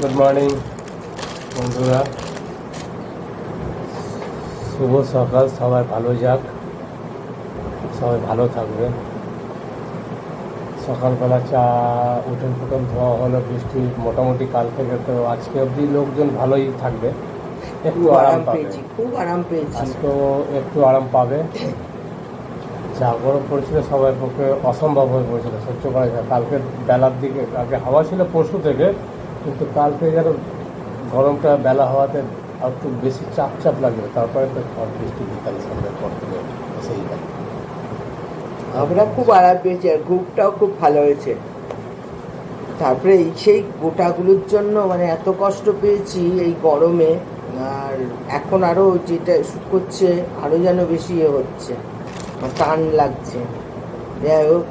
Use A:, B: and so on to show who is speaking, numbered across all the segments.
A: Good morning বন্ধুরা। শুভ সকাল সবাই ভালো যাক। সবাই ভালো থাকবে। সকালবেলা চা উঠোন ফুটন ধোয়া হলো বৃষ্টি মোটামুটি কাল থেকে তো আজকে অবধি লোকজন ভালোই থাকবে। একটু আরাম পাবে।
B: খুব আরাম পেয়েছি।
A: আজকেও একটু আরাম পাবে। যা গরম পড়েছিল সবার পক্ষে অসম্ভব হয়ে পড়েছিল সহ্য করা যায় কালকে বেলার দিকে কালকে হাওয়া ছিল পরশু থেকে কিন্তু কালকে যেন গরমটা বেলা হওয়াতে আর একটু বেশি চাপ চাপ লাগবে তারপরে তো ঝড় বৃষ্টি বিকাল সন্ধ্যের পর থেকে সেই
B: আমরা খুব আরাম পেয়েছি আর ঘুমটাও খুব ভালো হয়েছে। তারপরে এই সেই গোটাগুলোর জন্য মানে এত কষ্ট পেয়েছি এই গরমে, আর এখন আরও যেটা করছে আরও যেন বেশি ইয়ে হচ্ছে আমার টান লাগছে। যাই হোক,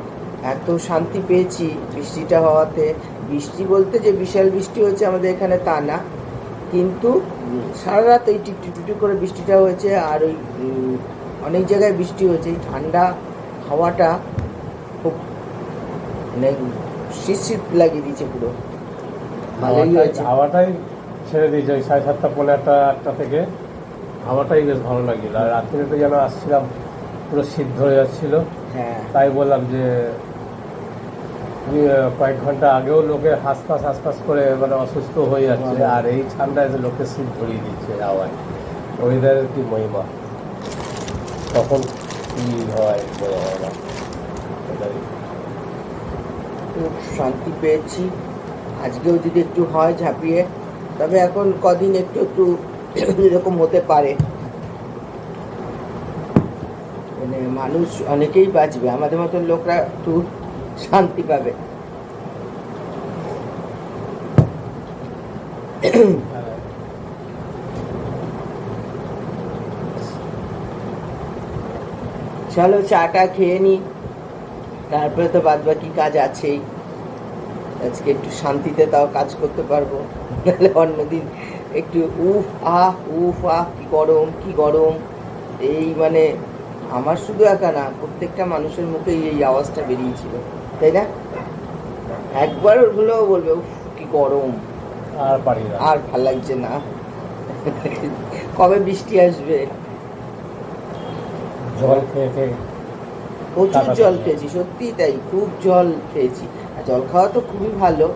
B: এত শান্তি পেয়েছি বৃষ্টিটা হওয়াতে। বৃষ্টি বলতে যে বিশাল বৃষ্টি হয়েছে আমাদের এখানে তা না। কিন্তু সারা রাত এই টিপ করে বৃষ্টিটা হয়েছে আর ওই অনেক জায়গায় বৃষ্টি হয়েছে। এই ঠান্ডা হাওয়াটা খুব মানে শীত শীত লাগিয়ে দিয়েছে পুরো। ভালোই হয়েছে।
A: হাওয়াটাই ছেড়ে দিয়েছে। ওই সাড়ে সাতটা পনেরো একটা একটা থেকে হাওয়াটাই বেশ ভালো লাগছিল আর রাত্রিতে যেন আসছিলাম পুরো শীত ধরে যাচ্ছিল।
B: হ্যাঁ।
A: তাই বললাম যে কয়েক ঘণ্টা আগেও লোকে হাসপাস হাসপাস করে মানে অসুস্থ হয়ে যাচ্ছে। আর এই ঠান্ডায় যে লোকে শীত ধরিয়ে দিচ্ছে হাওয়ায় ওয়েদারের কি মহিমা? তখন কি হয় বোঝা হয় না।
B: খুব শান্তি পেয়েছি। আজকেও যদি একটু হয় ঝাঁপিয়ে, তবে এখন কদিন একটু একটু এরকম হতে পারে। মানে মানুষ অনেকেই বাঁচবে। আমাদের মতন লোকরা একটু শান্তি পাবে। চলো চাটা খেয়ে নি। তারপরে তো বাদ বাকি কাজ আছেই। আজকে একটু শান্তিতে তাও কাজ করতে পারব। নাহলে অন্যদিন একটু উফ, আহ উফ, আহ, কি গরম কি গরম। এই মানে আমার শুধু একা না, প্রত্যেকটা মানুষের মুখেই এই আওয়াজটা বেরিয়েছিল। তাই না? একবার হলেও বলবে উফ কি গরম।
A: আর পারি
B: আর ভালো লাগছে না। কবে বৃষ্টি আসবে?
A: জল খেয়ে খেয়ে
B: প্রচুর জল খেয়েছি সত্যিই তাই খুব জল খেয়েছি। আর জল খাওয়া তো খুবই ভালো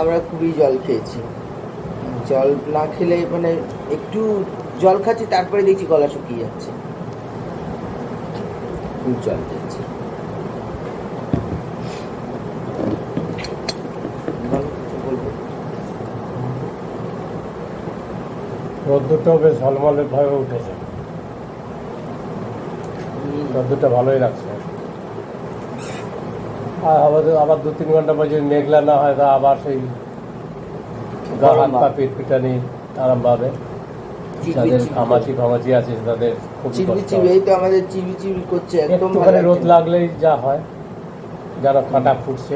B: আমরা খুবই জল খেয়েছি। জল না খেলে মানে একটু জল খাচ্ছি তারপরে দেখছি গলা শুকিয়ে যাচ্ছে। খুব জল খেয়েছি বলো, কিছু বলবে?
A: রোদ্দুরটাও বেশ ঝলমলে ভাবে উঠেছে। রোদ্দুরটা ভালোই লাগছে। আর আবার আবার দু তিন ঘণ্টা পর যদি মেঘলা না হয় তা আবার সেই গা হাত পা
B: ভাব।
A: পিট আরাম পাবে যাদের ঘামাচি ফামাচি আছে তাদের খুব
B: এই তো আমাদের চিবি চিবি করছে একদম
A: রোদ লাগলেই যা হয় যারা কাঁটা ফুটছে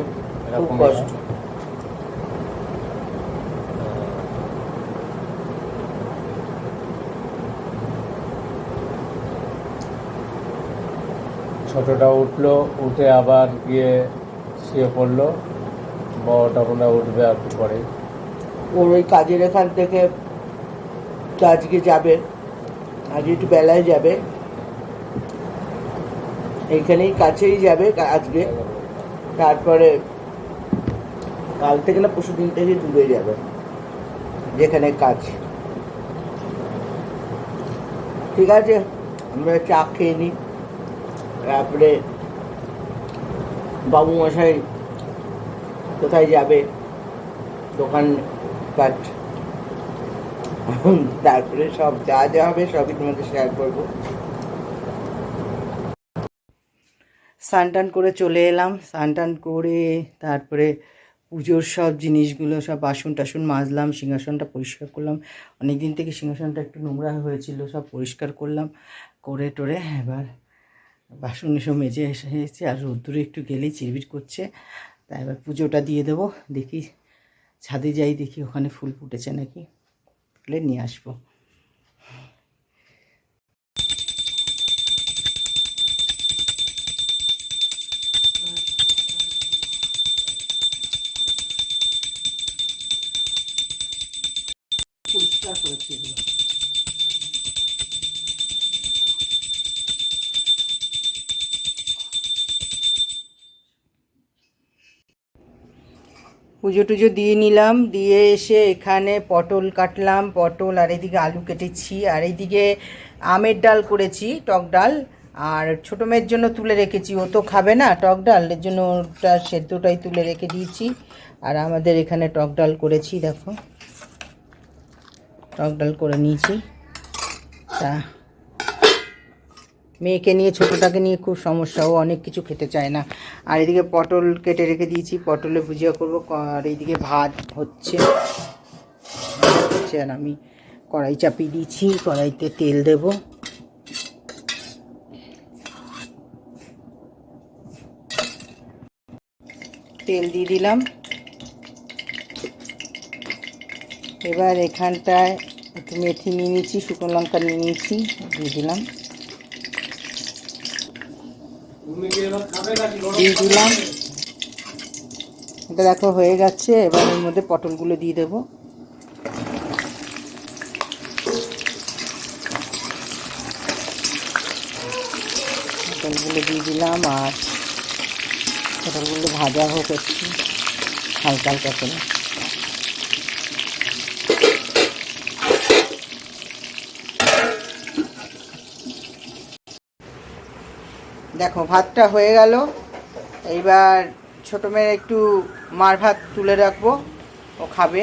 A: এরকম
B: কষ্ট।
A: ছোটটা উঠল, উঠে আবার গিয়ে শুয়ে পড়ল। বড়টা মনে উঠবে আর পরে।
B: ওর ওই কাজের এখান থেকে আজকে যাবে। আজকে একটু বেলায় যাবে। এইখানেই কাছেই যাবে আজকে। তারপরে কাল থেকে না পরশু দিন থেকে দূরে যাবে, যেখানে কাজ। ঠিক আছে, আমরা চা খেয়ে নিই তারপরে বাবু মশাই কোথায় যাবে? দোকান কাট তারপরে সব যা যা হবে সবই তোমাদের শেয়ার করব। স্নান করে চলে এলাম। স্নান করে তারপরে পুজোর সব জিনিসগুলো সব বাসন টাসন মাজলাম, সিংহাসনটা পরিষ্কার করলাম। অনেক দিন থেকে সিংহাসনটা একটু নোংরা হয়েছিল, সব পরিষ্কার করলাম। করে টোরে এবার বাসন সব মেজে এসেছে, আর রোদ্দুরে একটু গেলেই চিরবির করছে। তা এবার পুজোটা দিয়ে দেবো, দেখি ছাদে যাই, দেখি ওখানে ফুল ফুটেছে নাকি। ফুলে নিয়ে আসব।
C: পুজো টুজো দিয়ে নিলাম, দিয়ে এসে এখানে পটল কাটলাম, পটল আর এদিকে আলু কেটেছি, আর এইদিকে আমের ডাল করেছি, টক ডাল। আর ছোটো মেয়ের জন্য তুলে রেখেছি, ও তো খাবে না টক ডাল, এর জন্য ওটা সেদ্ধটাই তুলে রেখে দিয়েছি। আর আমাদের এখানে টক ডাল করেছি, দেখো। টক ডাল করে নিয়েছি। তা মেয়েকে নিয়ে, ছোটোটাকে নিয়ে খুব সমস্যা, ও অনেক কিছু খেতে চায় না। আর এদিকে পটল কেটে রেখে দিয়েছি, পটলে ভুজিয়া করব, আর এইদিকে ভাত হচ্ছে। হচ্ছে আর আমি কড়াই চাপিয়ে দিয়েছি, কড়াইতে তেল দেব। তেল দিয়ে দিলাম। এবার এখানটায় একটু মেথি নিয়ে নিয়েছি, শুকনো লঙ্কা নিয়ে নিয়েছি, দিয়ে দিলাম
A: তুমি কি এবার খাবে নাকি গরম
C: দিয়ে দিলাম। এটা দেখো হয়ে যাচ্ছে এবার এর মধ্যে পটলগুলো দিয়ে দেবো। পটলগুলো দিয়ে দিলাম, আর পটলগুলো ভাজা হোক একটু, হালকা হালকা করে। দেখো, ভাতটা হয়ে গেল। এইবার ছোটো মেয়ের একটু মার ভাত তুলে রাখব, ও খাবে।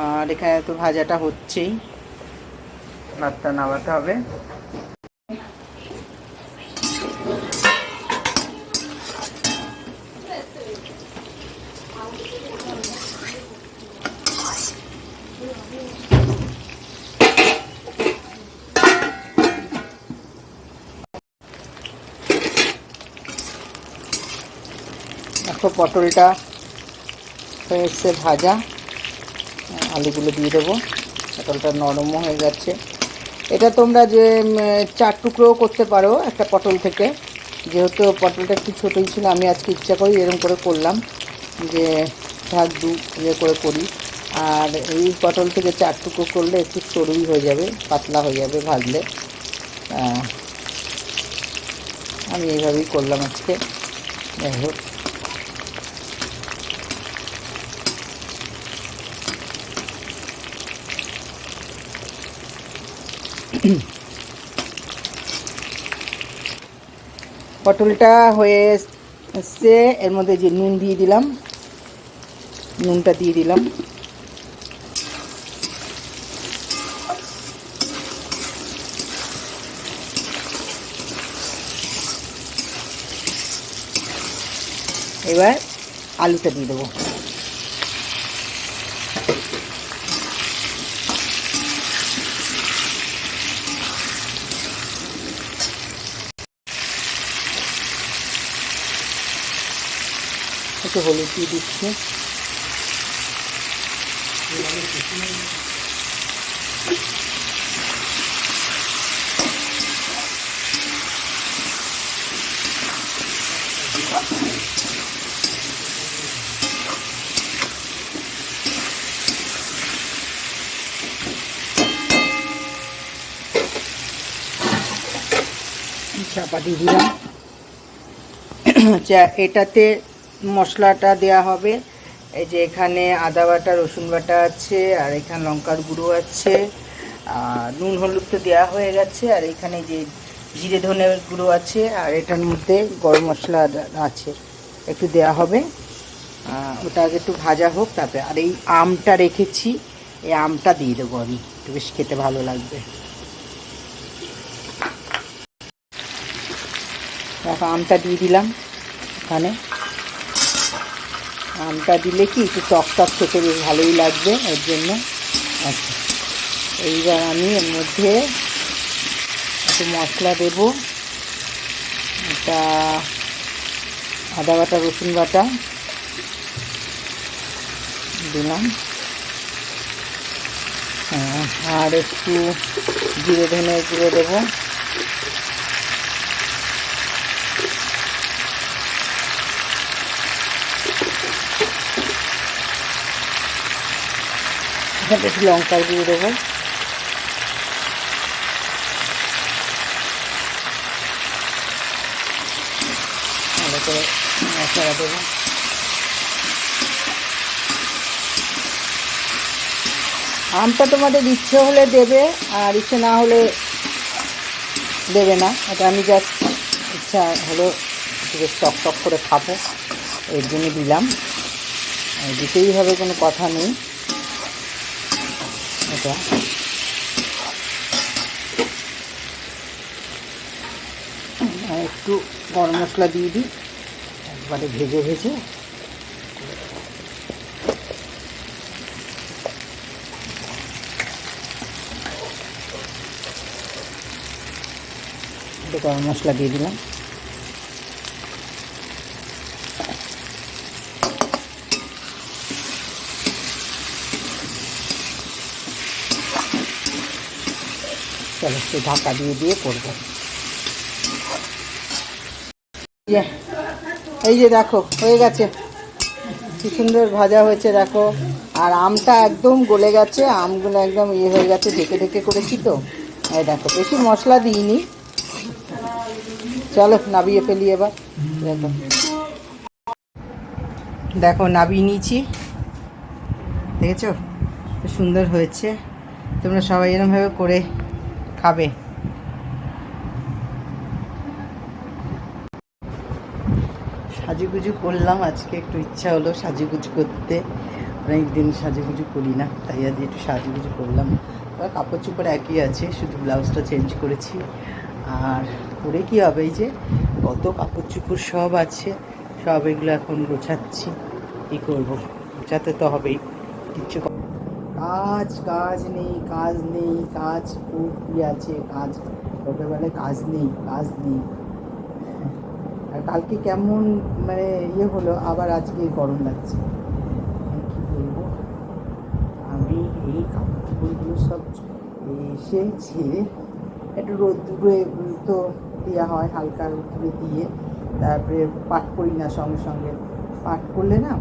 C: আর এখানে তো ভাজাটা হচ্ছেই। ভাতটা নামাতে হবে। দেখো পটলটা হয়ে এসছে ভাজা। আলুগুলো দিয়ে দেবো। পটলটা নরমও হয়ে যাচ্ছে। এটা তোমরা যে চার টুকরোও করতে পারো একটা পটল থেকে। যেহেতু পটলটা একটু ছোটোই ছিল, আমি আজকে ইচ্ছা করি এরকম করে করলাম যে ভাগ দু ইয়ে করে করি। আর এই পটল থেকে চার টুকরো করলে একটু সরুই হয়ে যাবে, পাতলা হয়ে যাবে ভাজলে। আমি এইভাবেই করলাম আজকে। যাই হোক। পটলটা হয়ে এসছে, এর মধ্যে যে নুন দিয়ে দিলাম, নুনটা দিয়ে দিলাম। এবার আলুটা দিয়ে দেবো। একটু হলুদ দিয়ে দিচ্ছি। চাপা দিয়ে দিলাম। আচ্ছা এটাতে মশলাটা দেয়া হবে। এই যে এখানে আদা বাটা, রসুন বাটা আছে, আর এখানে লঙ্কার গুঁড়ো আছে, আর নুন হলুদ তো দেওয়া হয়ে গেছে, আর এখানে যে জিরে ধনের গুঁড়ো আছে, আর এটার মধ্যে গরম মশলা আছে, একটু দেয়া হবে। ওটা আগে একটু ভাজা হোক, তারপরে আর এই আমটা রেখেছি, এই আমটা দিয়ে দেবো আমি, একটু বেশ খেতে ভালো লাগবে। দেখো, আমটা দিয়ে দিলাম এখানে। আমটা দিলে কি একটু টক টক খেতে বেশ ভালোই লাগবে এর জন্য। আচ্ছা এইবার আমি এর মধ্যে একটু মশলা দেব। এটা আদা বাটা রসুন বাটা দিলাম। হ্যাঁ, আর একটু জিরে ধনে গুঁড়ো দেবো। এখানে একটু লঙ্কার গুঁড়ো দেবো। ভালো করে মশলা দেবো। আমটা তোমাদের ইচ্ছে হলে দেবে, আর ইচ্ছে না হলে দেবে না। এটা আমি জাস্ট ইচ্ছা হলো টক টক করে খাব, এর জন্য দিলাম। দিতেই হবে, কোনো কথা নেই। এটা একটু গরম মশলা দিয়ে দিই। একবারে ভেজে ভেজে। গরম মশলা দিয়ে দিলাম। চলো একটু ঢাকা দিয়ে দিয়ে করব। এই যে দেখো, হয়ে গেছে। কি সুন্দর ভাজা হয়েছে, দেখো। আর আমটা একদম গলে গেছে, আমগুলো একদম ইয়ে হয়ে গেছে, ঢেকে ঢেকে করেছি তো। এই দেখো, বেশি মশলা দিইনি। চলো, নাবিয়ে ফেলি এবার। দেখো। দেখো, নাবিয়ে নিয়েছি। দেখেছ? সুন্দর হয়েছে। তোমরা সবাই এরমভাবে করে খাবে। সাজুগুজু করলাম, আজকে একটু ইচ্ছা হলো সাজুগুজু করতে। অনেক দিন সাজুগুজু করি না, তাই আজ একটু সাজুগুজু করলাম। কাপড় চোপড় একই আছে, শুধু ব্লাউজটা চেঞ্জ করেছি। আর করে কি হবে যে, কত কাপড় চোপড় সব আছে, সব এগুলো এখন গোছাচ্ছি। কী করব? গোছাতে তো হবেই। কিচ্ছু কাজ কাজ নেই কাজ নেই, কাজ খুব ই আছে? কাজ লোকে বলে কাজ নেই কাজ নেই। আর কালকে কেমন মানে ইয়ে হলো, আবার আজকে গরম লাগছে। কি বলব? আমি এই কাপড় চোপড়গুলো সব এসে ছেড়ে একটু রোদ্দুরে তো দেওয়া হয়, হালকা রোদ্দুরে দিয়ে। তারপরে পাট করি না সঙ্গে সঙ্গে। পাট করলে না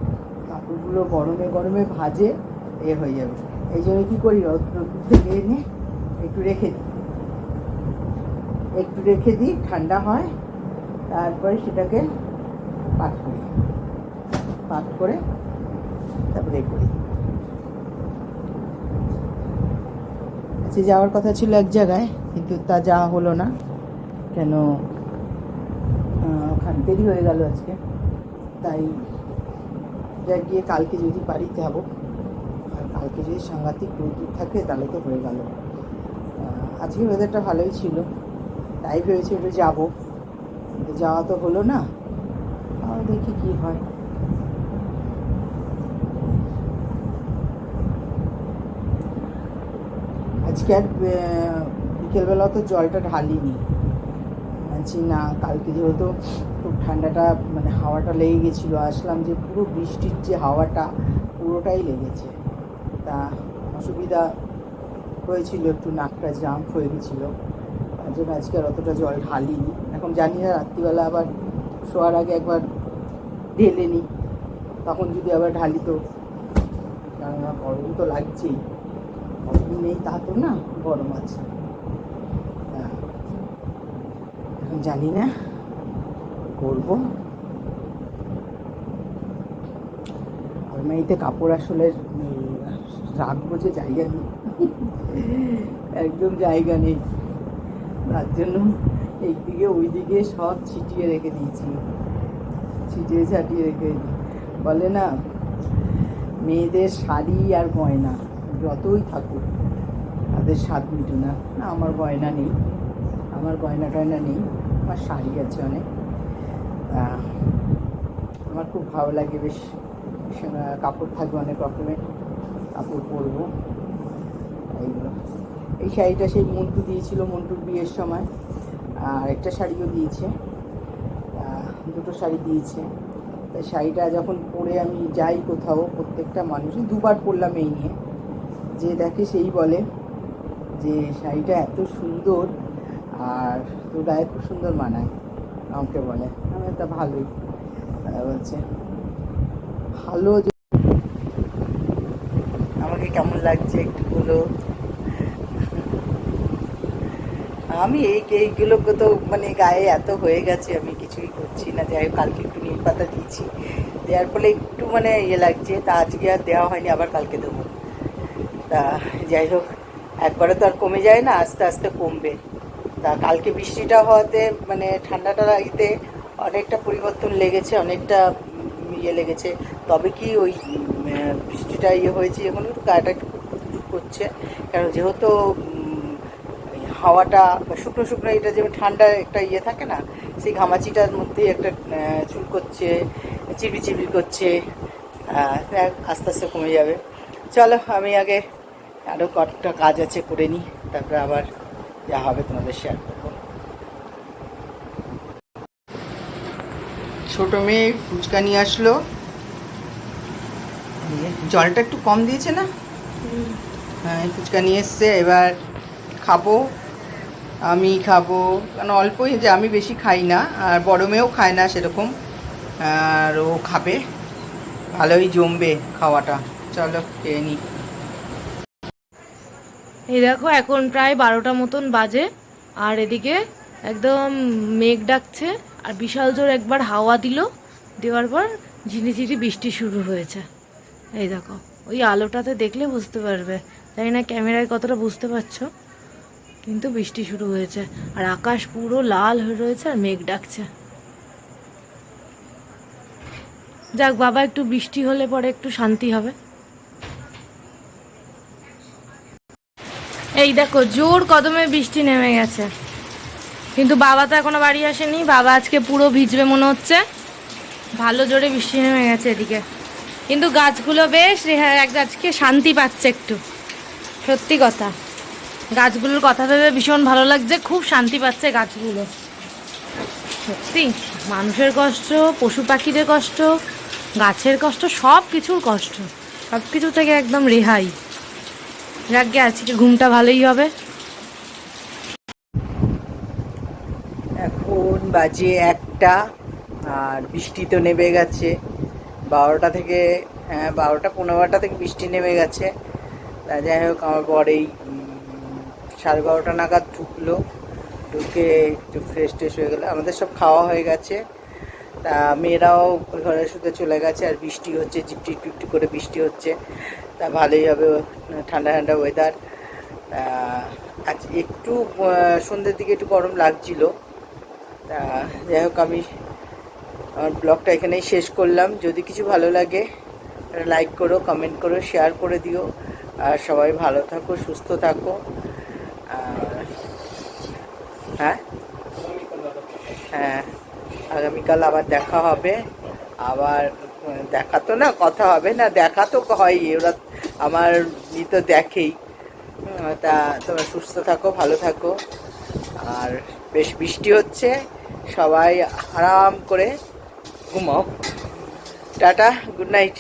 C: কাপড়গুলো গরমে গরমে ভাজে, এ হয়ে যাবে। এই জন্য কী করি রোদ্দুর থেকে এনে একটু রেখে দিই। একটু রেখে দিই, ঠান্ডা হয়, তারপরে সেটাকে পাট করি। পাট করে তারপরে করি। আজকে যাওয়ার কথা ছিল এক জায়গায়, কিন্তু তা যাওয়া হলো না। কেন? ওখানে দেরি হয়ে গেল আজকে। তাই যা গিয়ে কালকে যদি বাড়িতে যাব কালকে যদি সাংঘাতিক রোদ্দুর থাকে, তাহলে তো হয়ে গেল। আজকে ওয়েদারটা ভালোই ছিল। তাই ভেবেছি একটু যাব। যাওয়া তো হলো না। তাও দেখি কি হয়। আজকে আর বিকেলবেলা তো জলটা ঢালিনি। বলছি না, কালকে যেহেতু খুব ঠান্ডাটা মানে হাওয়াটা লেগে গেছিল, আসলাম যে পুরো বৃষ্টির যে হাওয়াটা, পুরোটাই লেগেছে। তা অসুবিধা হয়েছিল, একটু নাকটা জাম্প হয়ে গেছিল। তার জন্য আজকে আর অতটা জল ঢালিনি। এখন জানি না, রাত্রিবেলা আবার শোয়ার আগে একবার ঢেলে নিই। তখন যদি আবার ঢালি তো, কেননা গরম তো লাগছেই। গরম নেই তা তো না, গরম আছে। তা এখন জানি না, করব। আলমারিতে কাপড় আসলে রাখব যে জায়গা নেই। একদম জায়গা নেই। তার জন্য একদিকে ওইদিকে সব ছিটিয়ে রেখে দিয়েছি। ছিটিয়ে ছাটিয়ে রেখে বলে না, মেয়েদের শাড়ি আর গয়না যতই থাকুক, তাদের স্বাদ মিটু না। না, আমার গয়না নেই। আমার গয়না টয়না নেই। আমার শাড়ি আছে অনেক। আমার খুব ভালো লাগে বেশ। কাপড় থাকবে অনেক রকমের। কাপড় পরবো। এইগুলো এই শাড়িটা সেই মন্টু দিয়েছিল, মন্টুর বিয়ের সময়। আর একটা শাড়িও দিয়েছে। দুটো শাড়ি দিয়েছে। তাই শাড়িটা যখন পরে আমি যাই কোথাও, প্রত্যেকটা মানুষই দুবার পরলাম এই নিয়ে। যে দেখে সেই বলে যে শাড়িটা এত সুন্দর আর তোর গায়ে খুব সুন্দর মানায়, আমাকে বলে। আমি তা ভালোই। বলছে, ভালো আমাকে কেমন লাগছে একটুগুলো আমি এই এইগুলোকে তো মানে গায়ে এত হয়ে গেছে, আমি কিছুই করছি না। যাই হোক, কালকে একটু নিম পাতা দিয়েছি। দেওয়ার ফলে একটু মানে ইয়ে লাগছে, তা আজকে আর দেওয়া হয়নি, আবার কালকে দেবো। তা যাই হোক, একবারে তো আর কমে যায় না, আস্তে আস্তে কমবে। তা কালকে বৃষ্টিটা হওয়াতে মানে ঠান্ডাটা ইতে অনেকটা পরিবর্তন লেগেছে, অনেকটা ইয়ে লেগেছে। তবে কি ওই বৃষ্টিটা ইয়ে হয়েছে, এখন একটু গায়েটা একটু করছে। কারণ যেহেতু হাওয়াটা বা শুকনো শুকনো এটা যেমন ঠান্ডা একটা ইয়ে থাকে না, সেই ঘামাচিটার মধ্যেই একটা চুল করছে চিবি চিবি করছে আস্তে আস্তে কমে যাবে। চলো, আমি আগে আরও কতটা কাজ আছে করে নিই, তারপরে আবার যা হবে তোমাদের শেয়ার করব। ছোট মেয়ে ফুচকা নিয়ে আসলো। জলটা একটু কম দিয়েছে না? হ্যাঁ ফুচকা নিয়ে এসছে, এবার খাব। আমি খাব, কারণ অল্পই যে আমি বেশি খাই না, আর বড় মেয়েও খায় না সেরকম। আর ও খাবে। ভালোই জমবে খাওয়াটা। চলো, খেয়ে নিই
D: এই দেখো, এখন প্রায় বারোটা মতন বাজে। আর এদিকে একদম মেঘ ডাকছে, আর বিশাল জোর একবার হাওয়া দিল। দেওয়ার পর ঝিরি ঝিরি বৃষ্টি শুরু হয়েছে। এই দেখো, ওই আলোটাতে দেখলে বুঝতে পারবে। জানি না ক্যামেরায় কতটা বুঝতে পারছ, কিন্তু বৃষ্টি শুরু হয়েছে। আর আকাশ পুরো লাল হয়ে রয়েছে আর মেঘ ডাকছে। যাক, বাবা, একটু বৃষ্টি হলে পরে একটু শান্তি হবে। এই দেখো, জোর কদমে বৃষ্টি নেমে গেছে। কিন্তু বাবা তো এখনও বাড়ি আসেনি। বাবা আজকে পুরো ভিজবে মনে হচ্ছে। ভালো জোরে বৃষ্টি নেমে গেছে এদিকে। কিন্তু গাছগুলো বেশ আজকে শান্তি পাচ্ছে একটু। সত্যি কথা। গাছগুলোর কথা ভেবে ভীষণ ভালো লাগছে, খুব শান্তি পাচ্ছে গাছগুলো। সত্যি, মানুষের কষ্ট, পশু পাখিদের কষ্ট, গাছের কষ্ট, সব কিছুর কষ্ট। সব কিছু থেকে একদম রেহাই। যাকে আজকে ঘুমটা ভালোই হবে।
C: এখন বাজে একটা, আর বৃষ্টি তো নেমে গেছে। বারোটা থেকে হ্যাঁ বারোটা পনেরো বারোটা থেকে বৃষ্টি নেমে গেছে। তা যাই হোক, আমার বর এই সাড়ে বারোটা নাগাদ ঢুকলো। ঢুকে একটু ফ্রেশ ট্রেশ হয়ে গেলো। আমাদের সব খাওয়া হয়ে গেছে। তা মেয়েরাও ঘরে শুতে চলে গেছে। আর বৃষ্টি হচ্ছে ঝিপটি টিপটি করে বৃষ্টি হচ্ছে। তা ভালোই হবে, ঠান্ডা ঠান্ডা ওয়েদার আজ একটু সন্ধ্যের দিকে একটু গরম লাগছিল। তা যাই হোক, আমি আমার ব্লগটা এখানেই শেষ করলাম। যদি কিছু ভালো লাগে লাইক করো কমেন্ট করো শেয়ার করে দিও। আর সবাই ভালো থাকো, সুস্থ থাকো। হ্যাঁ? হ্যাঁ আগামীকাল আবার দেখা হবে। আবার দেখা তো না, কথা হবে না, দেখা তো হয়ই। ওরা আমার ই তো দেখেই। তা তোমরা সুস্থ থাকো, ভালো থাকো। আর বেশ বৃষ্টি হচ্ছে। সবাই আরাম করে ঘুমাও। Tata good night